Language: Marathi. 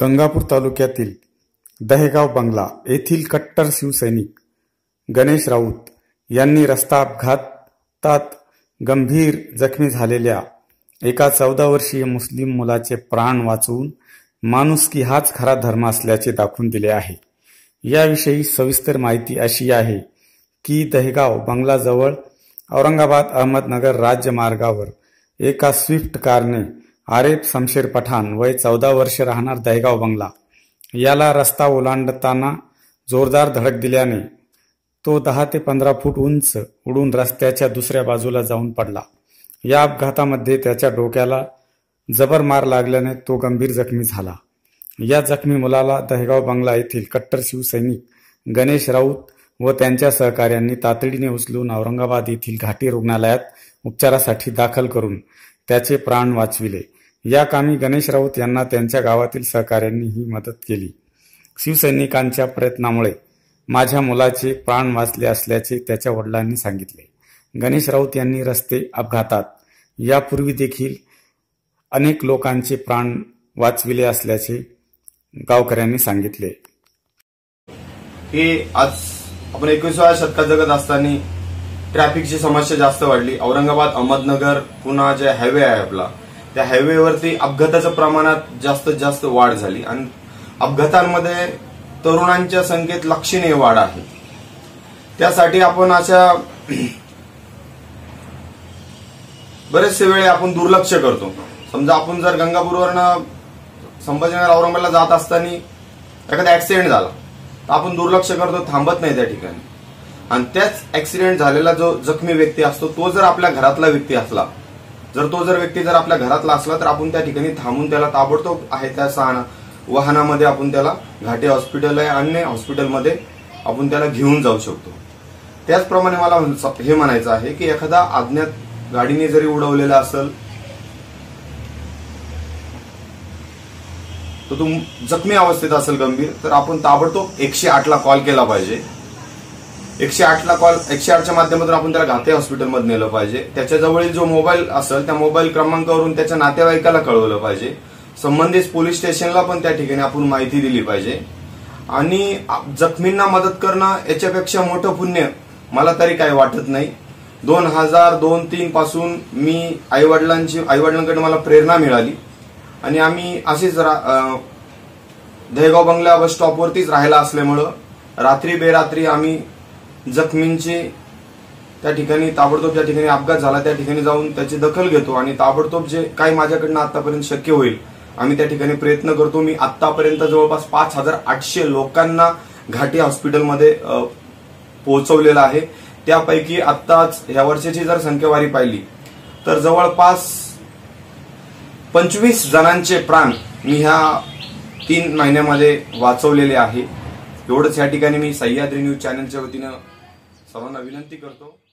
गंगापूर तालुक्यातील दहेगाव बंगला येथील कट्टर शिवसैनिक गणेश राऊत यांनी रस्ता अपघातात गंभीर जखमी झालेल्या एका चौदा वर्षीय मुस्लिम मुलाचे प्राण वाचवून माणुसकी हाच खरा धर्म असल्याचे दाखवून दिले आहे. याविषयी सविस्तर माहिती अशी आहे की दहेगाव बंगलाजवळ औरंगाबाद अहमदनगर राज्यमार्गावर एका स्विफ्ट कारने आरेफ शमशेर पठाण वय चौदा वर्ष राहणार दहेगाव बंगला. याला रस्ता ओलांडताना जोरदार धडक दिल्याने तो दहा ते पंधरा फूट उंच उडून रस्त्याच्या दुसऱ्या बाजूला जाऊन पडला. या अपघातामध्ये त्याच्या डोक्याला जबर मार लागल्याने तो गंभीर जखमी झाला. या जखमी मुलाला दहेगाव बंगला येथील कट्टर शिवसैनिक गणेश राऊत व त्यांच्या सहकाऱ्यांनी तातडीने उचलून औरंगाबाद येथील घाटी रुग्णालयात उपचारासाठी दाखल करून त्याचे प्राण वाचविले. या कामी गणेश राऊत यांना त्यांच्या गावातील सहकाऱ्यांनी ही मदत केली. शिवसैनिकांच्या प्रयत्नामुळे माझ्या मुलाचे प्राण वाचले असल्याचे त्याच्या वडिलांनी सांगितले. गणेश राऊत यांनी रस्ते अपघातात. यापूर्वी देखील अनेक लोकांचे प्राण वाचविले असल्याचे गावकऱ्यांनी सांगितले. हे आज आपण एकविसाव्या शतकात जगत असताना ट्रॅफिकची समस्या जास्त वाढली. औरंगाबाद अहमदनगर पुन्हा जे हायवे आहे आपला. त्या हायवेवरती अपघाताच्या प्रमाणात जास्तीत जास्त वाढ झाली. आणि अपघातांमध्ये तरुणांच्या संख्येत लक्षणीय वाढ आहे. त्यासाठी आपण अशा बरेचसे वेळे आपण दुर्लक्ष करतो. समजा आपण जर गंगापूरवरनं संभाजीनगर औरंगाबादला जात असताना एखादा ऍक्सिडेंट झाला तर आपण दुर्लक्ष करतो थांबत नाही त्या ठिकाणी. आणि त्याच ऍक्सिडेंट झालेला जो जखमी व्यक्ती असतो तो जर आपल्या घरातला व्यक्ती असला जर तो जर व्यक्ती जर आपल्या घरातला असला तर आपण त्या ठिकाणी थांबून त्याला ताबडतोब आहे त्या सहा वाहनामध्ये आपण त्याला घाटे हॉस्पिटल आहे अन्य हॉस्पिटलमध्ये आपण त्याला घेऊन जाऊ शकतो. त्याचप्रमाणे मला हे म्हणायचं आहे की एखादा अज्ञात गाडीने जरी उडवलेला असेल तर तो जखमी अवस्थेत असेल गंभीर तर आपण ताबडतोब एकशे आठला कॉल केला पाहिजे. एकशे आठला कॉल एकशे आठच्या माध्यमातून आपण त्याला घाते हॉस्पिटलमध्ये नेलं पाहिजे. त्याच्याजवळील जो मोबाईल असेल त्या मोबाईल क्रमांकावरून त्याच्या नातेवाईकाला कळवलं पाहिजे. संबंधित पोलीस स्टेशनला पण त्या ठिकाणी आपण माहिती दिली पाहिजे. आणि जखमींना मदत करणं याच्यापेक्षा मोठं पुण्य मला तरी काही वाटत नाही. दोन हजार दोन तीन पासून मी आईवडिलांची आईवडिलांकडे मला प्रेरणा मिळाली. आणि आम्ही अशीच दहेगाव बंगला बस स्टॉपवरतीच राहायला असल्यामुळं रात्री बेरात्री आम्ही जखमींचे त्या ठिकाणी ताबडतोब ज्या ठिकाणी अपघात झाला त्या ठिकाणी जाऊन त्याची दखल घेतो आणि ताबडतोब जे काही माझ्याकडनं आतापर्यंत शक्य होईल आम्ही त्या ठिकाणी प्रयत्न करतो. मी आतापर्यंत जवळपास पाच हजार आठशे लोकांना घाटी हॉस्पिटलमध्ये पोहोचवलेलं आहे. त्यापैकी आत्ताच ह्या वर्षाची जर संख्यावारी पाहिली तर जवळपास पंचवीस जणांचे प्राण मी ह्या तीन महिन्यामध्ये वाचवलेले आहे. एवढंच या ठिकाणी मी सह्याद्री न्यूज चॅनलच्या वतीनं सर्वांना विनंती करतो.